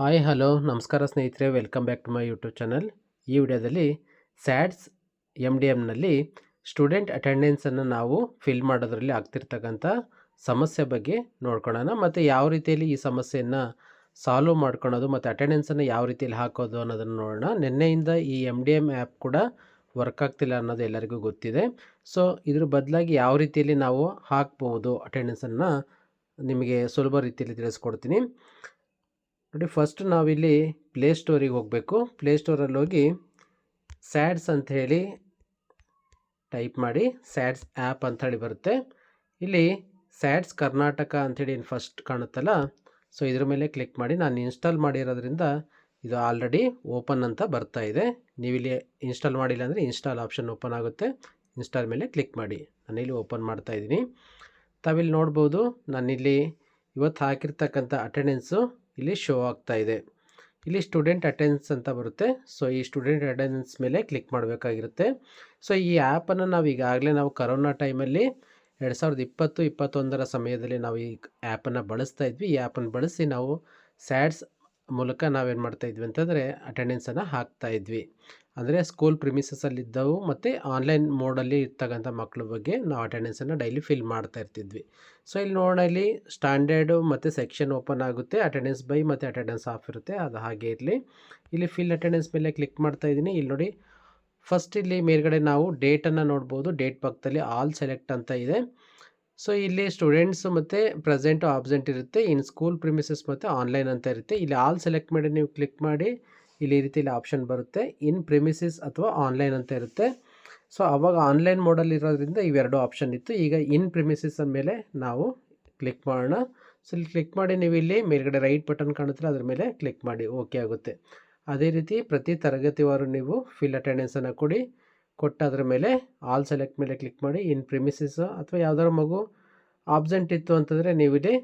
Hi hello ನಮಸ್ಕಾರ ಸ್ನೇಹಿತರೆ. Welcome back to my YouTube channel ಈ ವಿಡಿಯೋದಲ್ಲಿ ಸ್ಯಾಡ್ಸ್ ಎಂ ಡಿ ಎಮ್ನಲ್ಲಿ ಸ್ಟೂಡೆಂಟ್ ಅಟೆಂಡೆನ್ಸನ್ನು ನಾವು ಫಿಲ್ ಮಾಡೋದ್ರಲ್ಲಿ ಆಗ್ತಿರ್ತಕ್ಕಂಥ ಸಮಸ್ಯೆ ಬಗ್ಗೆ ನೋಡ್ಕೊಳ್ಳೋಣ ಮತ್ತು ಯಾವ ರೀತಿಯಲ್ಲಿ ಈ ಸಮಸ್ಯೆಯನ್ನು ಸಾಲ್ವ್ ಮಾಡ್ಕೊಳೋದು ಮತ್ತು ಅಟೆಂಡೆನ್ಸನ್ನು ಯಾವ ರೀತಿಯಲ್ಲಿ ಹಾಕೋದು ಅನ್ನೋದನ್ನು ನೋಡೋಣ. ನಿನ್ನೆಯಿಂದ ಈ ಎಂ ಡಿ ಎಂ ಆ್ಯಪ್ ಕೂಡ ವರ್ಕ್ ಆಗ್ತಿಲ್ಲ ಅನ್ನೋದು ಎಲ್ಲರಿಗೂ ಗೊತ್ತಿದೆ. ಸೊ ಇದ್ರ ಬದಲಾಗಿ ಯಾವ ರೀತಿಯಲ್ಲಿ ನಾವು ಹಾಕ್ಬೋದು ಅಟೆಂಡೆನ್ಸನ್ನು ನಿಮಗೆ ಸುಲಭ ರೀತಿಯಲ್ಲಿ ತಿಳಿಸ್ಕೊಡ್ತೀನಿ. ನೋಡಿ ಫಸ್ಟ್ ನಾವಿಲ್ಲಿ ಪ್ಲೇಸ್ಟೋರಿಗೆ ಹೋಗಬೇಕು. ಪ್ಲೇಸ್ಟೋರಲ್ಲಿ ಹೋಗಿ ಸ್ಯಾಡ್ಸ್ ಅಂತ ಹೇಳಿ ಟೈಪ್ ಮಾಡಿ ಸ್ಯಾಡ್ಸ್ ಆ್ಯಪ್ ಅಂಥೇಳಿ ಬರುತ್ತೆ. ಇಲ್ಲಿ ಸ್ಯಾಡ್ಸ್ ಕರ್ನಾಟಕ ಅಂಥೇಳಿ ಫಸ್ಟ್ ಕಾಣುತ್ತಲ್ಲ ಸೊ ಇದ್ರ ಮೇಲೆ ಕ್ಲಿಕ್ ಮಾಡಿ, ನಾನು ಇನ್ಸ್ಟಾಲ್ ಮಾಡಿರೋದ್ರಿಂದ ಇದು ಆಲ್ರೆಡಿ ಓಪನ್ ಅಂತ ಬರ್ತಾ ಇದೆ. ನೀವಿಲ್ಲಿ ಇನ್ಸ್ಟಾಲ್ ಮಾಡಿಲ್ಲ ಅಂದರೆ ಇನ್ಸ್ಟಾಲ್ ಆಪ್ಷನ್ ಓಪನ್ ಆಗುತ್ತೆ. ಇನ್ಸ್ಟಾಲ್ ಮೇಲೆ ಕ್ಲಿಕ್ ಮಾಡಿ. ನಾನಿಲ್ಲಿ ಓಪನ್ ಮಾಡ್ತಾ ಇದ್ದೀನಿ. ತಾವಿಲ್ಲಿ ನೋಡ್ಬೋದು, ನಾನಿಲ್ಲಿ ಇವತ್ತು ಹಾಕಿರ್ತಕ್ಕಂಥ ಅಟೆಂಡೆನ್ಸು ಇಲ್ಲಿ ಶೋ ಆಗ್ತಾ ಇದೆ. ಇಲ್ಲಿ ಸ್ಟೂಡೆಂಟ್ ಅಟೆಂಡೆನ್ಸ್ ಅಂತ ಬರುತ್ತೆ. ಸೊ ಈ ಸ್ಟೂಡೆಂಟ್ ಅಟೆಂಡೆನ್ಸ್ ಮೇಲೆ ಕ್ಲಿಕ್ ಮಾಡಬೇಕಾಗಿರುತ್ತೆ. ಸೊ ಈ ಆ್ಯಪನ್ನು ನಾವು ಈಗಾಗಲೇ ನಾವು ಕರೋನಾ ಟೈಮಲ್ಲಿ ಎರಡು ಸಾವಿರದ ಇಪ್ಪತ್ತು, ಇಪ್ಪತ್ತೊಂದರ ಸಮಯದಲ್ಲಿ ನಾವು ಈ ಆ್ಯಪನ್ನು ಬಳಸ್ತಾ ಇದ್ವಿ. ಈ ಆ್ಯಪನ್ನು ಬಳಸಿ ನಾವು ಸ್ಯಾಡ್ಸ್ ಮೂಲಕ ನಾವೇನು ಮಾಡ್ತಾ ಇದ್ವಿ ಅಂತಂದರೆ ಅಟೆಂಡೆನ್ಸನ್ನು ಹಾಕ್ತಾ ಇದ್ವಿ. ಅಂದರೆ ಸ್ಕೂಲ್ ಪ್ರಿಮಿಸಸ್ಸಲ್ಲಿದ್ದವು ಮತ್ತು ಆನ್ಲೈನ್ ಮೋಡಲ್ಲಿ ಇರ್ತಕ್ಕಂಥ ಮಕ್ಕಳ ಬಗ್ಗೆ ನಾವು ಅಟೆಂಡೆನ್ಸನ್ನು ಡೈಲಿ ಫಿಲ್ ಮಾಡ್ತಾ ಇರ್ತಿದ್ವಿ. ಸೊ ಇಲ್ಲಿ ನೋಡೋಣ ಇಲ್ಲಿ ಸ್ಟ್ಯಾಂಡರ್ಡು ಮತ್ತು ಸೆಕ್ಷನ್ ಓಪನ್ ಆಗುತ್ತೆ ಅಟೆಂಡೆನ್ಸ್ ಬೈ ಮತ್ತು ಅಟೆಂಡೆನ್ಸ್ ಆಫ್ ಇರುತ್ತೆ. ಅದು ಹಾಗೆ ಇರಲಿ. ಇಲ್ಲಿ ಫಿಲ್ ಅಟೆಂಡೆನ್ಸ್ ಮೇಲೆ ಕ್ಲಿಕ್ ಮಾಡ್ತಾ ಇದ್ದೀನಿ. ಇಲ್ಲಿ ನೋಡಿ ಫಸ್ಟ್ ಇಲ್ಲಿ ಮೇಲ್ಗಡೆ ನಾವು ಡೇಟನ್ನು ನೋಡ್ಬೋದು. ಡೇಟ್ ಪಕ್ಕದಲ್ಲಿ ಆಲ್ ಸೆಲೆಕ್ಟ್ ಅಂತ ಇದೆ. ಸೊ ಇಲ್ಲಿ ಸ್ಟೂಡೆಂಟ್ಸ್ ಮತ್ತು ಪ್ರೆಸೆಂಟು ಆಬ್ಸೆಂಟ್ ಇರುತ್ತೆ. ಇನ್ ಸ್ಕೂಲ್ ಪ್ರಿಮಿಸಸ್ ಮತ್ತು ಆನ್ಲೈನ್ ಅಂತ ಇರುತ್ತೆ. ಇಲ್ಲಿ ಆಲ್ ಸೆಲೆಕ್ಟ್ ಮಾಡಿ ನೀವು ಕ್ಲಿಕ್ ಮಾಡಿ ಇಲ್ಲಿ ಈ ರೀತಿಯಲ್ಲಿ ಆಪ್ಷನ್ ಬರುತ್ತೆ. ಇನ್ ಪ್ರಿಮಿಸಿಸ್ ಅಥವಾ ಆನ್ಲೈನ್ ಅಂತ ಇರುತ್ತೆ. ಸೊ ಅವಾಗ ಆನ್ಲೈನ್ ಮೋಡಲ್ಲಿ ಇರೋದ್ರಿಂದ ಇವೆರಡು ಆಪ್ಷನ್ ಇತ್ತು. ಈಗ ಇನ್ ಪ್ರಿಮಿಸಿಸ್ ಮೇಲೆ ನಾವು ಕ್ಲಿಕ್ ಮಾಡೋಣ. ಸೊ ಇಲ್ಲಿ ಕ್ಲಿಕ್ ಮಾಡಿ ನೀವು ಇಲ್ಲಿ ಮೇಲ್ಗಡೆ ರೈಟ್ ಬಟನ್ ಕಾಣುತ್ತೆ ಅದ್ರ ಮೇಲೆ ಕ್ಲಿಕ್ ಮಾಡಿ. ಓಕೆ ಆಗುತ್ತೆ. ಅದೇ ರೀತಿ ಪ್ರತಿ ತರಗತಿವಾರು ನೀವು ಫಿಲ್ ಅಟೆಂಡೆನ್ಸನ್ನು ಕೊಡಿ. ಕೊಟ್ಟಾದ್ರ ಮೇಲೆ ಆಲ್ ಸೆಲೆಕ್ಟ್ ಮೇಲೆ ಕ್ಲಿಕ್ ಮಾಡಿ ಇನ್ ಪ್ರಿಮಿಸಿಸ್ ಅಥವಾ ಯಾವ್ದಾದ್ರು ಮಗು ಆಬ್ಸೆಂಟ್ ಇತ್ತು ಅಂತಂದರೆ ನೀವು ಇಲ್ಲಿ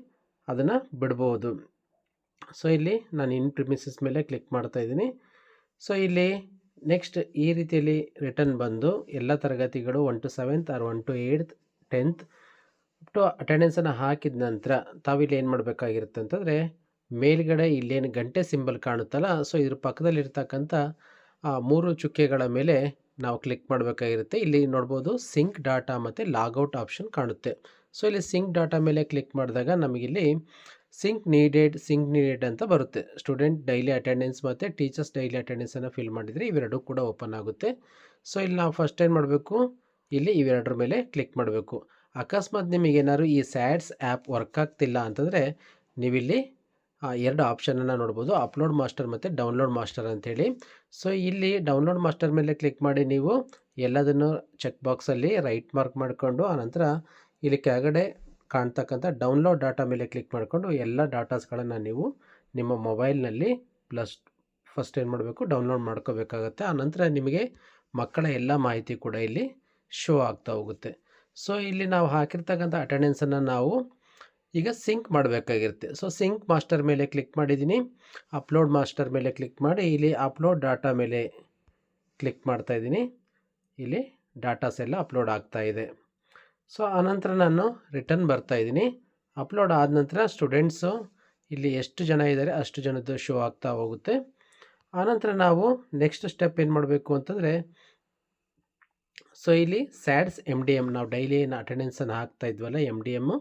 ಅದನ್ನು ಬಿಡ್ಬೋದು. ಸೊ ಇಲ್ಲಿ ನಾನು ಇನ್ ಪ್ರಿಮಿಸಸ್ ಮೇಲೆ ಕ್ಲಿಕ್ ಮಾಡ್ತಾ ಇದ್ದೀನಿ. ಸೊ ಇಲ್ಲಿ ನೆಕ್ಸ್ಟ್ ಈ ರೀತಿಯಲ್ಲಿ ರಿಟರ್ನ್ ಬಂದು ಎಲ್ಲ ತರಗತಿಗಳು one to seventh or one to eighth tenth to ಅಟೆಂಡೆನ್ಸನ್ನು ಹಾಕಿದ ನಂತರ ತಾವಿಲ್ಲಿ ಏನು ಮಾಡಬೇಕಾಗಿರುತ್ತೆ ಅಂತಂದರೆ ಮೇಲ್ಗಡೆ ಇಲ್ಲೇನು ಗಂಟೆ ಸಿಂಬಲ್ ಕಾಣುತ್ತಲ್ಲ ಸೊ ಇದ್ರ ಪಕ್ಕದಲ್ಲಿರ್ತಕ್ಕಂಥ ಆ, ಮೂರು ಚುಕ್ಕೆಗಳ ಮೇಲೆ ನಾವು ಕ್ಲಿಕ್ ಮಾಡಬೇಕಾಗಿರುತ್ತೆ. ಇಲ್ಲಿ ನೋಡ್ಬೋದು ಸಿಂಕ್ ಡಾಟಾ ಮತ್ತು ಲಾಗೌಟ್ ಆಪ್ಷನ್ ಕಾಣುತ್ತೆ. ಸೊ ಇಲ್ಲಿ ಸಿಂಕ್ ಡಾಟಾ ಮೇಲೆ ಕ್ಲಿಕ್ ಮಾಡಿದಾಗ ನಮಗಿಲ್ಲಿ ಸಿಂಕ್ ನೀಡೆಡ್ ಸಿಂಕ್ ನೀಡೆಡ್ ಅಂತ ಬರುತ್ತೆ. ಸ್ಟೂಡೆಂಟ್ ಡೈಲಿ ಅಟೆಂಡೆನ್ಸ್ ಮತ್ತು ಟೀಚರ್ಸ್ ಡೈಲಿ ಅಟೆಂಡೆನ್ಸನ್ನು ಫಿಲ್ ಮಾಡಿದರೆ ಇವೆರಡೂ ಕೂಡ ಓಪನ್ ಆಗುತ್ತೆ. ಸೊ, ಇಲ್ಲಿ ನಾವು ಫಸ್ಟ್ ಏನು ಮಾಡಬೇಕು? ಇಲ್ಲಿ ಇವೆರಡರ ಮೇಲೆ ಕ್ಲಿಕ್ ಮಾಡಬೇಕು. ಅಕಸ್ಮಾತ್ ನಿಮಗೇನಾದ್ರು ಈ ಸ್ಯಾಡ್ಸ್ ಆ್ಯಪ್ ವರ್ಕ್ ಆಗ್ತಿಲ್ಲ ಅಂತಂದರೆ ನೀವಿಲ್ಲಿ ಎರಡು ಆಪ್ಷನನ್ನು ನೋಡ್ಬೋದು. ಅಪ್ಲೋಡ್ ಮಾಸ್ಟರ್ ಮತ್ತು ಡೌನ್ಲೋಡ್ ಮಾಸ್ಟರ್ ಅಂಥೇಳಿ ಸೊ, ಇಲ್ಲಿ ಡೌನ್ಲೋಡ್ ಮಾಸ್ಟರ್ ಮೇಲೆ ಕ್ಲಿಕ್ ಮಾಡಿ ನೀವು ಎಲ್ಲದನ್ನು ಚೆಕ್ ಬಾಕ್ಸಲ್ಲಿ ರೈಟ್ ಮಾರ್ಕ್ ಮಾಡಿಕೊಂಡು ಆನಂತರ ಇಲ್ಲಿ ಕೆಳಗಡೆ ಕಾಣ್ತಕ್ಕಂಥ ಡೌನ್ಲೋಡ್ ಡಾಟಾ ಮೇಲೆ ಕ್ಲಿಕ್ ಮಾಡಿಕೊಂಡು ಎಲ್ಲ ಡಾಟಾಸ್ಗಳನ್ನು ನೀವು ನಿಮ್ಮ ಮೊಬೈಲ್ನಲ್ಲಿ ಪ್ಲಸ್ ಫಸ್ಟ್ ಏನು ಮಾಡಬೇಕು? ಡೌನ್ಲೋಡ್ ಮಾಡ್ಕೋಬೇಕಾಗತ್ತೆ. ಆನಂತರ ನಿಮಗೆ ಮಕ್ಕಳ ಎಲ್ಲ ಮಾಹಿತಿ ಕೂಡ ಇಲ್ಲಿ ಶೋ ಆಗ್ತಾ ಹೋಗುತ್ತೆ. ಸೊ, ಇಲ್ಲಿ ನಾವು ಹಾಕಿರ್ತಕ್ಕಂಥ ಅಟೆಂಡೆನ್ಸನ್ನು ನಾವು ಈಗ ಸಿಂಕ್ ಮಾಡಬೇಕಾಗಿರುತ್ತೆ. ಸೊ ಸಿಂಕ್ ಮಾಸ್ಟರ್ ಮೇಲೆ ಕ್ಲಿಕ್ ಮಾಡಿದ್ದೀನಿ. ಅಪ್ಲೋಡ್ ಮಾಸ್ಟರ್ ಮೇಲೆ ಕ್ಲಿಕ್ ಮಾಡಿ ಇಲ್ಲಿ ಅಪ್ಲೋಡ್ ಡಾಟಾ ಮೇಲೆ ಕ್ಲಿಕ್ ಮಾಡ್ತಾ ಇದ್ದೀನಿ. ಇಲ್ಲಿ ಡಾಟಾಸ್ ಎಲ್ಲ ಅಪ್ಲೋಡ್ ಆಗ್ತಾ ಇದೆ. ಸೊ ಆನಂತರ ನಾನು ರಿಟರ್ನ್ ಬರ್ತಾ ಇದ್ದೀನಿ. ಅಪ್ಲೋಡ್ ಆದ ನಂತರ ಸ್ಟೂಡೆಂಟ್ಸು ಇಲ್ಲಿ ಎಷ್ಟು ಜನ ಇದ್ದಾರೆ ಅಷ್ಟು ಜನದ್ದು ಶೋ ಆಗ್ತಾ ಹೋಗುತ್ತೆ. ಆನಂತರ ನಾವು ನೆಕ್ಸ್ಟ್ ಸ್ಟೆಪ್ ಏನು ಮಾಡಬೇಕು ಅಂತಂದರೆ ಸೊ ಇಲ್ಲಿ ಸ್ಯಾಡ್ಸ್ ಎಂ ಡಿ ಎಂ ನಾವು ಡೈಲಿ ಏನು ಅಟೆಂಡೆನ್ಸನ್ನು ಹಾಕ್ತಾ ಇದ್ವಲ್ಲ ಎಂ ಡಿ ಎಮ್ಮು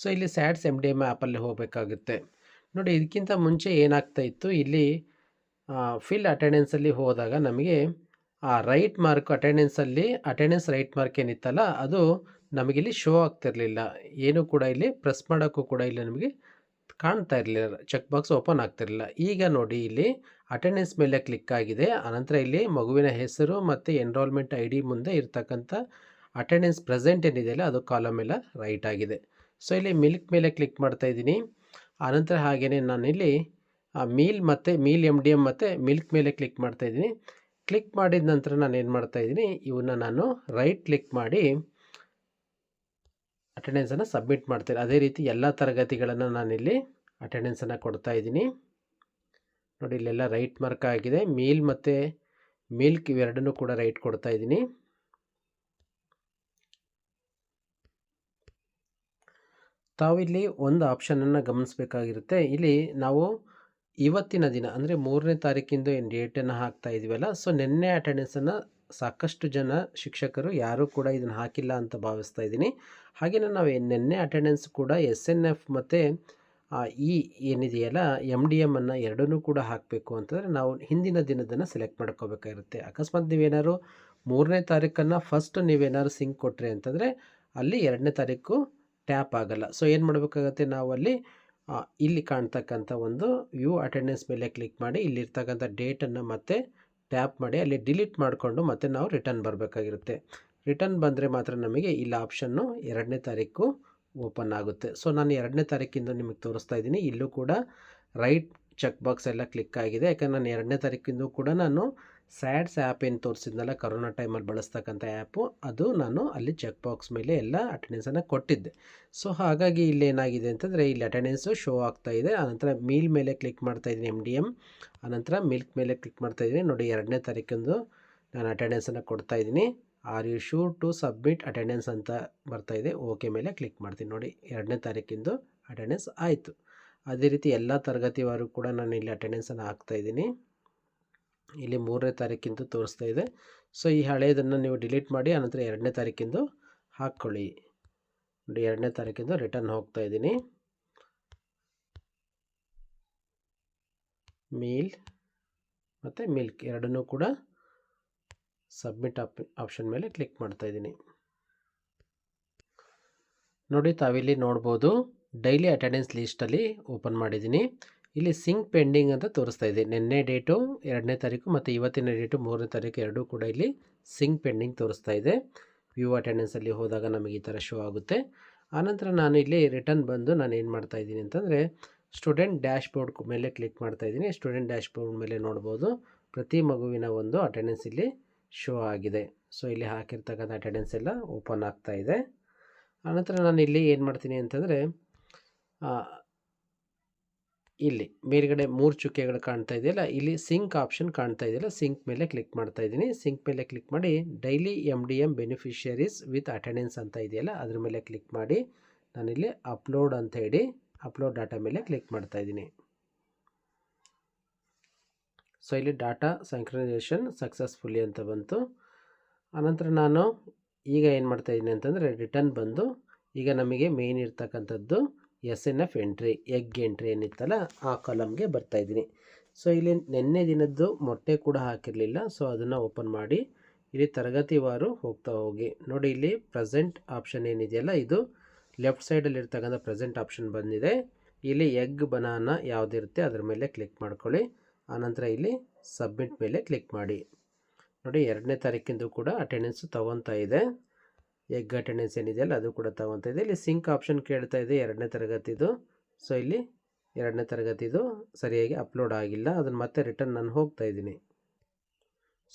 ಸೊ ಇಲ್ಲಿ ಸ್ಯಾಡ್ಸ್ ಎಂ ಡಿ ಎಂ ಆ್ಯಪಲ್ಲಿ ಹೋಗಬೇಕಾಗುತ್ತೆ. ನೋಡಿ, ಇದಕ್ಕಿಂತ ಮುಂಚೆ ಏನಾಗ್ತಾ ಇತ್ತು, ಇಲ್ಲಿ ಫಿಲ್ ಅಟೆಂಡೆನ್ಸಲ್ಲಿ ಹೋದಾಗ ನಮಗೆ ಆ ರೈಟ್ ಮಾರ್ಕ್ ಅಟೆಂಡೆನ್ಸಲ್ಲಿ ಅಟೆಂಡೆನ್ಸ್ ರೈಟ್ ಮಾರ್ಕ್ ಏನಿತ್ತಲ್ಲ, ಅದು ನಮಗಿಲ್ಲಿ ಶೋ ಆಗ್ತಿರಲಿಲ್ಲ. ಏನೂ ಕೂಡ ಇಲ್ಲಿ ಪ್ರೆಸ್ ಮಾಡೋಕ್ಕೂ ಕೂಡ ಇಲ್ಲಿ ನಮಗೆ ಕಾಣ್ತಾ ಇರಲಿಲ್ಲ. ಚೆಕ್ ಬಾಕ್ಸ್ ಓಪನ್ ಆಗ್ತಿರಲಿಲ್ಲ. ಈಗ ನೋಡಿ ಇಲ್ಲಿ ಅಟೆಂಡೆನ್ಸ್ ಮೇಲೆ ಕ್ಲಿಕ್ ಆಗಿದೆ. ಆನಂತರ ಇಲ್ಲಿ ಮಗುವಿನ ಹೆಸರು ಮತ್ತು ಎನ್ರೋಲ್ಮೆಂಟ್ ಐ ಮುಂದೆ ಇರ್ತಕ್ಕಂಥ ಅಟೆಂಡೆನ್ಸ್ ಪ್ರೆಸೆಂಟ್ ಏನಿದೆಯಲ್ಲ ಅದು ಕಾಲಮ್ ಎಲ್ಲ ರೈಟ್ ಆಗಿದೆ. ಸೊ, ಇಲ್ಲಿ ಮಿಲ್ಕ್ ಮೇಲೆ ಕ್ಲಿಕ್ ಮಾಡ್ತಾ ಇದ್ದೀನಿ. ಆನಂತರ ಹಾಗೆಯೇ ನಾನಿಲ್ಲಿ ಮೀಲ್ ಮತ್ತು, ಮೀಲ್ ಎಂ ಡಿ ಎಂ ಮತ್ತು ಮಿಲ್ಕ್ ಮೇಲೆ ಕ್ಲಿಕ್ ಮಾಡ್ತಾ ಇದ್ದೀನಿ. ಕ್ಲಿಕ್ ಮಾಡಿದ ನಂತರ ನಾನು ಏನು ಮಾಡ್ತಾ ಇದ್ದೀನಿ ಇವನ್ನ ನಾನು ರೈಟ್ ಕ್ಲಿಕ್ ಮಾಡಿ ಅಟೆಂಡೆನ್ಸನ್ನು ಸಬ್ಮಿಟ್ ಮಾಡ್ತೀರಿ ಅದೇ ರೀತಿ ಎಲ್ಲ ತರಗತಿಗಳನ್ನು ನಾನಿಲ್ಲಿ ಅಟೆಂಡೆನ್ಸನ್ನು ಕೊಡ್ತಾ ಇದ್ದೀನಿ. ನೋಡಿ, ಇಲ್ಲೆಲ್ಲ ರೈಟ್ ಮಾರ್ಕ್ ಆಗಿದೆ. ಮೀಲ್ ಮತ್ತು ಮಿಲ್ಕ್ ಇವೆರಡನ್ನೂ ಕೂಡ ರೈಟ್ ಕೊಡ್ತಾ ಇದ್ದೀನಿ. ತಾವಿಲ್ಲಿ ಒಂದು ಆಪ್ಷನನ್ನು ಗಮನಿಸಬೇಕಾಗಿರುತ್ತೆ. ಇಲ್ಲಿ ನಾವು ಇವತ್ತಿನ ದಿನ, ಅಂದರೆ ಮೂರನೇ ತಾರೀಕಿಂದ ಏನು ಡೇಟನ್ನು ಹಾಕ್ತಾ ಇದೀವಲ್ಲ ಸೊ ನಿನ್ನೆ ಅಟೆಂಡೆನ್ಸನ್ನು ಸಾಕಷ್ಟು ಜನ ಶಿಕ್ಷಕರು ಯಾರೂ ಕೂಡ ಇದನ್ನು ಹಾಕಿಲ್ಲ ಅಂತ ಭಾವಿಸ್ತಾ ಇದ್ದೀನಿ. ಹಾಗೆಯೇ ನಾವು ನಿನ್ನೆ ಅಟೆಂಡೆನ್ಸ್ ಕೂಡ ಎಸ್ ಎನ್ ಎಫ್ ಮತ್ತು ಈ ಏನಿದೆಯಲ್ಲ ಎಂ ಡಿ ಎಮ್ಮನ್ನು ಎರಡನ್ನೂ ಕೂಡ ಹಾಕಬೇಕು ಅಂತಂದರೆ ನಾವು ಹಿಂದಿನ ದಿನದನ್ನು ಸೆಲೆಕ್ಟ್ ಮಾಡ್ಕೋಬೇಕಾಗಿರುತ್ತೆ. ಅಕಸ್ಮಾತ್ ನೀವೇನಾದ್ರು ಮೂರನೇ ತಾರೀಕನ್ನು ಫಸ್ಟ್ ನೀವೇನಾದ್ರು ಸಿಂಕ್ ಕೊಟ್ರಿ ಅಂತಂದರೆ ಅಲ್ಲಿ ಎರಡನೇ ತಾರೀಕು ಟ್ಯಾಪ್ ಆಗಲ್ಲ. ಸೊ ಏನು ಮಾಡಬೇಕಾಗತ್ತೆ ನಾವು ಅಲ್ಲಿ ಇಲ್ಲಿ ಕಾಣ್ತಕ್ಕಂಥ ಒಂದು ವ್ಯೂ ಅಟೆಂಡೆನ್ಸ್ ಮೇಲೆ ಕ್ಲಿಕ್ ಮಾಡಿ ಇಲ್ಲಿರ್ತಕ್ಕಂಥ ಡೇಟನ್ನು ಮತ್ತೆ ಟ್ಯಾಪ್ ಮಾಡಿ ಅಲ್ಲಿ ಡಿಲೀಟ್ ಮಾಡಿಕೊಂಡು ಮತ್ತೆ ನಾವು ರಿಟರ್ನ್ ಬರಬೇಕಾಗಿರುತ್ತೆ. ರಿಟರ್ನ್ ಬಂದರೆ ಮಾತ್ರ ನಮಗೆ ಇಲ್ಲಿ ಆಪ್ಷನ್ನು ಎರಡನೇ ತಾರೀಕು ಓಪನ್ ಆಗುತ್ತೆ. ಸೊ, ನಾನು ಎರಡನೇ ತಾರೀಕಿಂದ ನಿಮಗೆ ತೋರಿಸ್ತಾ ಇದ್ದೀನಿ. ಇಲ್ಲೂ ಕೂಡ ರೈಟ್ ಚೆಕ್ ಬಾಕ್ಸ್ ಎಲ್ಲ ಕ್ಲಿಕ್ ಆಗಿದೆ. ಯಾಕಂದರೆ ನಾನು ಎರಡನೇ ತಾರೀಕಿಂದ ಕೂಡ ನಾನು ಸ್ಯಾಡ್ಸ್ ಆ್ಯಪ್ ಏನು ತೋರಿಸಿದ್ನಲ್ಲ, ಕರೋನಾ ಟೈಮಲ್ಲಿ ಬಳಸ್ತಕ್ಕಂಥ ಆ್ಯಪು, ಅದು ನಾನು ಅಲ್ಲಿ ಚೆಕ್ ಬಾಕ್ಸ್ ಮೇಲೆ ಎಲ್ಲ ಅಟೆಂಡೆನ್ಸನ್ನು ಕೊಟ್ಟಿದ್ದೆ. ಸೊ, ಹಾಗಾಗಿ ಇಲ್ಲಿ ಏನಾಗಿದೆ ಅಂತಂದರೆ, ಇಲ್ಲಿ ಅಟೆಂಡೆನ್ಸು ಶೋ ಆಗ್ತಾ ಇದೆ. ಆನಂತರ ಮೀಲ್ ಮೇಲೆ ಕ್ಲಿಕ್ ಮಾಡ್ತಾ ಇದ್ದೀನಿ ಎಂ ಡಿ ಎಂ ಆನಂತರ ಮಿಲ್ಕ್ ಮೇಲೆ ಕ್ಲಿಕ್ ಮಾಡ್ತಾ ಇದ್ದೀನಿ. ನೋಡಿ, ಎರಡನೇ ತಾರೀಕಂದು ನಾನು ಅಟೆಂಡೆನ್ಸನ್ನು ಕೊಡ್ತಾ ಇದ್ದೀನಿ. Are you sure to submit attendance ಅಂತ ಬರ್ತಾ ಇದೆ. ಓಕೆ ಮೇಲೆ ಕ್ಲಿಕ್ ಮಾಡ್ತೀನಿ. ನೋಡಿ, ಎರಡನೇ ತಾರೀಕಿಂದು ಅಟೆಂಡೆನ್ಸ್ ಆಯಿತು. ಅದೇ ರೀತಿ ಎಲ್ಲ ತರಗತಿವಾರು ಕೂಡ ನಾನು ಇಲ್ಲಿ ಅಟೆಂಡೆನ್ಸನ್ನು ಹಾಕ್ತಾ ಇದ್ದೀನಿ. ಇಲ್ಲಿ ಮೂರನೇ ತಾರೀಕಿಂದು ತೋರಿಸ್ತಾ ಇದೆ. ಸೊ ಈ ಹಳೆಯದನ್ನು ನೀವು ಡಿಲೀಟ್ ಮಾಡಿ, ಆನಂತರ ಎರಡನೇ ತಾರೀಕಿಂದು ಹಾಕ್ಕೊಳ್ಳಿ ನೋಡಿ, ಎರಡನೇ ತಾರೀಕಿಂದು ರಿಟರ್ನ್ ಹೋಗ್ತಾ ಇದ್ದೀನಿ. ಮೀಲ್ ಮತ್ತು ಮಿಲ್ಕ್ ಎರಡನ್ನೂ ಕೂಡ ಸಬ್ಮಿಟ್ ಆಪ್ ಆಪ್ಷನ್ ಮೇಲೆ ಕ್ಲಿಕ್ ಮಾಡ್ತಾ ಇದ್ದೀನಿ. ನೋಡಿ, ತಾವಿಲ್ಲಿ ನೋಡ್ಬೋದು ಡೈಲಿ ಅಟೆಂಡೆನ್ಸ್ ಲೀಸ್ಟಲ್ಲಿ ಓಪನ್ ಮಾಡಿದ್ದೀನಿ. ಇಲ್ಲಿ ಸಿಂಕ್ ಪೆಂಡಿಂಗ್ ಅಂತ ತೋರಿಸ್ತಾ ಇದೆ. ನಿನ್ನೆ ಡೇಟು ಎರಡನೇ ತಾರೀಕು ಮತ್ತು ಇವತ್ತಿನ ಡೇಟು ಮೂರನೇ ತಾರೀಕು ಎರಡೂ ಕೂಡ ಇಲ್ಲಿ ಸಿಂಕ್ ಪೆಂಡಿಂಗ್ ತೋರಿಸ್ತಾ ಇದೆ. ವ್ಯೂ ಅಟೆಂಡೆನ್ಸಲ್ಲಿ ಹೋದಾಗ ನಮಗೆ ಈ ಥರ ಶೋ ಆಗುತ್ತೆ. ಆನಂತರ ನಾನು ಇಲ್ಲಿ ರಿಟರ್ನ್ ಬಂದು ನಾನು ಏನು ಮಾಡ್ತಾ ಇದ್ದೀನಿ ಅಂತಂದರೆ ಸ್ಟೂಡೆಂಟ್ ಡ್ಯಾಶ್ ಬೋರ್ಡ್ ಮೇಲೆ ಕ್ಲಿಕ್ ಮಾಡ್ತಾ ಇದ್ದೀನಿ. ಸ್ಟೂಡೆಂಟ್ ಡ್ಯಾಶ್ ಬೋರ್ಡ್ ಮೇಲೆ ನೋಡ್ಬೋದು ಪ್ರತಿ ಮಗುವಿನ ಒಂದು ಅಟೆಂಡೆನ್ಸ್ ಇಲ್ಲಿ ಶೋ ಆಗಿದೆ. ಸೊ ಇಲ್ಲಿ ಹಾಕಿರ್ತಕ್ಕಂಥ ಅಟೆಂಡೆನ್ಸ್ ಎಲ್ಲ ಓಪನ್ ಆಗ್ತಾ ಇದೆ. ಆನಂತರ ನಾನು ಇಲ್ಲಿ ಏನು ಮಾಡ್ತೀನಿ ಅಂತಂದರೆ ಇಲ್ಲಿ ಮೇಲ್ಗಡೆ ಮೂರು ಚುಕ್ಕೆಗಳು ಕಾಣ್ತಾ ಇದೆಯಲ್ಲ, ಇಲ್ಲಿ ಸಿಂಕ್ ಆಪ್ಷನ್ ಕಾಣ್ತಾ ಇದೆಯಲ್ಲ, ಸಿಂಕ್ ಮೇಲೆ ಕ್ಲಿಕ್ ಮಾಡ್ತಾ ಇದ್ದೀನಿ. ಸಿಂಕ್ ಮೇಲೆ ಕ್ಲಿಕ್ ಮಾಡಿ daily M D M beneficiaries with attendance ಅಂತ ಇದೆಯಲ್ಲ, ಅದ್ರ ಮೇಲೆ ಕ್ಲಿಕ್ ಮಾಡಿ. ನಾನಿಲ್ಲಿ ಅಪ್ಲೋಡ್ ಅಂತ ಹೇಳಿ ಅಪ್ಲೋಡ್ ಡಾಟಾ ಮೇಲೆ ಕ್ಲಿಕ್ ಮಾಡ್ತಾ ಇದ್ದೀನಿ. ಸೊ ಇಲ್ಲಿ ಡಾಟಾ ಸಂಕ್ರನೈಸೇಷನ್ ಸಕ್ಸಸ್ಫುಲಿ ಅಂತ ಬಂತು. ಆನಂತರ ನಾನು ಈಗ ಏನು ಮಾಡ್ತಾ ಇದ್ದೀನಿ ಅಂತಂದರೆ ರಿಟರ್ನ್ ಬಂದು ಈಗ ನಮಗೆ ಮೇನ್ ಇರ್ತಕ್ಕಂಥದ್ದು S N F entry, egg entry ಏನಿತ್ತಲ್ಲ, ಆ ಕಾಲಮ್ಗೆ ಬರ್ತಾ ಇದ್ದೀನಿ. ಸೊ, ಇಲ್ಲಿ ನಿನ್ನೆ ದಿನದ್ದು ಮೊಟ್ಟೆ ಕೂಡ ಹಾಕಿರಲಿಲ್ಲ. ಸೊ, ಅದನ್ನು ಓಪನ್ ಮಾಡಿ ಇಲ್ಲಿ ತರಗತಿವಾರು ಹೋಗ್ತಾ ಹೋಗಿ. ನೋಡಿ, ಇಲ್ಲಿ ಪ್ರೆಸೆಂಟ್ ಆಪ್ಷನ್ ಏನಿದೆಯಲ್ಲ, ಇದು ಲೆಫ್ಟ್ ಸೈಡಲ್ಲಿ ಇರ್ತಕ್ಕಂಥ ಪ್ರೆಸೆಂಟ್ ಆಪ್ಷನ್ ಬಂದಿದೆ. ಇಲ್ಲಿ ಎಗ್, ಬನಾನ ಯಾವುದಿರುತ್ತೆ ಅದ್ರ ಮೇಲೆ ಕ್ಲಿಕ್ ಮಾಡ್ಕೊಳ್ಳಿ. ಆನಂತರ ಇಲ್ಲಿ ಸಬ್ಮಿಟ್ ಮೇಲೆ ಕ್ಲಿಕ್ ಮಾಡಿ. ನೋಡಿ, ಎರಡನೇ ತಾರೀಕಿಂದು ಕೂಡ ಅಟೆಂಡೆನ್ಸ್ ತೊಗೊತಾ ಇದೆ. ಎಗ್ ಅಟೆಂಡೆನ್ಸ್ ಏನಿದೆಯಲ್ಲ ಅದು ಕೂಡ ತೊಗೊತಾ ಇದೆ. ಇಲ್ಲಿ ಸಿಂಕ್ ಆಪ್ಷನ್ ಕೇಳ್ತಾ ಇದೆ, ಎರಡನೇ ತರಗತಿದು. ಸೊ ಇಲ್ಲಿ ಎರಡನೇ ತರಗತಿದು ಸರಿಯಾಗಿ ಅಪ್ಲೋಡ್ ಆಗಿಲ್ಲ. ಅದನ್ನು ಮತ್ತೆ ರಿಟರ್ನ್ ನಾನು ಹೋಗ್ತಾ ಇದ್ದೀನಿ.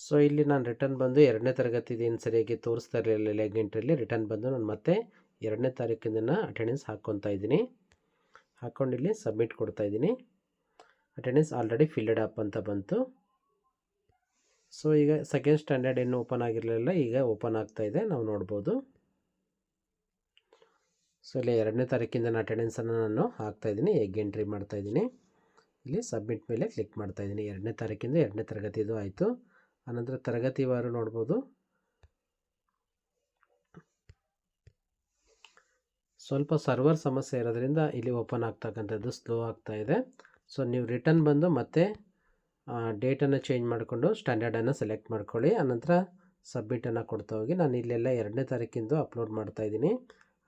ಸೊ ಇಲ್ಲಿ ನಾನು ರಿಟರ್ನ್ ಬಂದು ಎರಡನೇ ತರಗತಿದು ಏನು ಸರಿಯಾಗಿ ತೋರಿಸ್ತಾ ಇರಲಿಲ್ಲ ಲೆಗ್ ಎಂಟ್ರಿಯಲ್ಲಿ ರಿಟರ್ನ್ ಬಂದು ನಾನು ಮತ್ತೆ ಎರಡನೇ ತಾರೀಕಿಂದ ಅಟೆಂಡೆನ್ಸ್ ಹಾಕ್ಕೊತಾ ಇದ್ದೀನಿ. ಹಾಕ್ಕೊಂಡು ಇಲ್ಲಿ ಸಬ್ಮಿಟ್ ಕೊಡ್ತಾ ಇದ್ದೀನಿ. ಅಟೆಂಡೆನ್ಸ್ ಆಲ್ರೆಡಿ ಫಿಲ್ಡ್ ಅಪ್ ಅಂತ ಬಂತು. ಸೊ ಈಗ ಸೆಕೆಂಡ್ ಸ್ಟ್ಯಾಂಡರ್ಡ್ ಇನ್ನೂ ಓಪನ್ ಆಗಿರಲಿಲ್ಲ, ಈಗ ಓಪನ್ ಆಗ್ತಾ ಇದೆ. ನಾವು ನೋಡ್ಬೋದು. ಸೊ ಇಲ್ಲಿ ಎರಡನೇ ತಾರೀಕಿಂದ ಅಟೆಂಡೆನ್ಸನ್ನು ನಾನು ಹಾಕ್ತಾ ಇದ್ದೀನಿ. ಎಗ್ ಎಂಟ್ರಿ ಮಾಡ್ತಾ ಇದ್ದೀನಿ. ಇಲ್ಲಿ ಸಬ್ಮಿಟ್ ಮೇಲೆ ಕ್ಲಿಕ್ ಮಾಡ್ತಾ ಇದ್ದೀನಿ. ಎರಡನೇ ತಾರೀಕಿಂದ ಎರಡನೇ ತರಗತಿದು ಆಯಿತು. ಆನಂತರ ತರಗತಿವಾರು ನೋಡ್ಬೋದು. ಸ್ವಲ್ಪ ಸರ್ವರ್ ಸಮಸ್ಯೆ ಇರೋದ್ರಿಂದ ಇಲ್ಲಿ ಓಪನ್ ಆಗ್ತಕ್ಕಂಥದ್ದು ಸ್ಲೋ ಆಗ್ತಾ ಇದೆ. ಸೊ ನೀವು ರಿಟರ್ನ್ ಬಂದು ಮತ್ತೆ ಡೇಟನ್ನು ಚೇಂಜ್ ಮಾಡಿಕೊಂಡು ಸ್ಟ್ಯಾಂಡರ್ಡನ್ನು ಸೆಲೆಕ್ಟ್ ಮಾಡ್ಕೊಳ್ಳಿ. ಆನಂತರ ಸಬ್ಮಿಟನ್ನು ಕೊಡ್ತಾ ಹೋಗಿ. ನಾನು ಇಲ್ಲೆಲ್ಲ ಎರಡನೇ ತಾರೀಕಿಂದು ಅಪ್ಲೋಡ್ ಮಾಡ್ತಾ ಇದ್ದೀನಿ.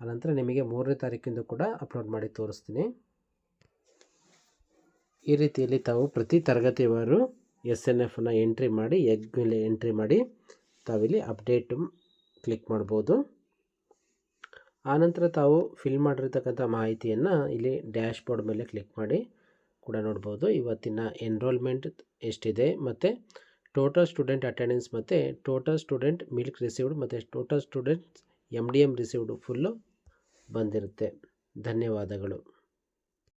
ಆನಂತರ ನಿಮಗೆ ಮೂರನೇ ತಾರೀಕಿಂದು ಕೂಡ ಅಪ್ಲೋಡ್ ಮಾಡಿ ತೋರಿಸ್ತೀನಿ. ಈ ರೀತಿಯಲ್ಲಿ ತಾವು ಪ್ರತಿ ತರಗತಿಯವರು ಎಸ್ ಎನ್ ಎಫ್ನ ಎಂಟ್ರಿ ಮಾಡಿ, ಎಗ್ ಮೇಲೆ ಎಂಟ್ರಿ ಮಾಡಿ ತಾವಿಲ್ಲಿ ಅಪ್ಡೇಟ್ ಕ್ಲಿಕ್ ಮಾಡ್ಬೋದು. ಆನಂತರ ತಾವು ಫಿಲ್ ಮಾಡಿರ್ತಕ್ಕಂಥ ಮಾಹಿತಿಯನ್ನು ಇಲ್ಲಿ ಡ್ಯಾಶ್ ಬೋರ್ಡ್ ಮೇಲೆ ಕ್ಲಿಕ್ ಮಾಡಿ. ಕೂಡ ನೋಡ್ಬೋದು. ಇವತ್ತಿನ ಎನ್ರೋಲ್ಮೆಂಟ್ ಎಷ್ಟಿದೆ ಮತ್ತು ಟೋಟಲ್ ಸ್ಟೂಡೆಂಟ್ ಅಟೆಂಡೆನ್ಸ್ ಮತ್ತು ಟೋಟಲ್ ಸ್ಟೂಡೆಂಟ್ ಮಿಲ್ಕ್ ರಿಸೀವ್ಡ್ ಮತ್ತು total students M D M received full ಬಂದಿರುತ್ತೆ. ಧನ್ಯವಾದಗಳು.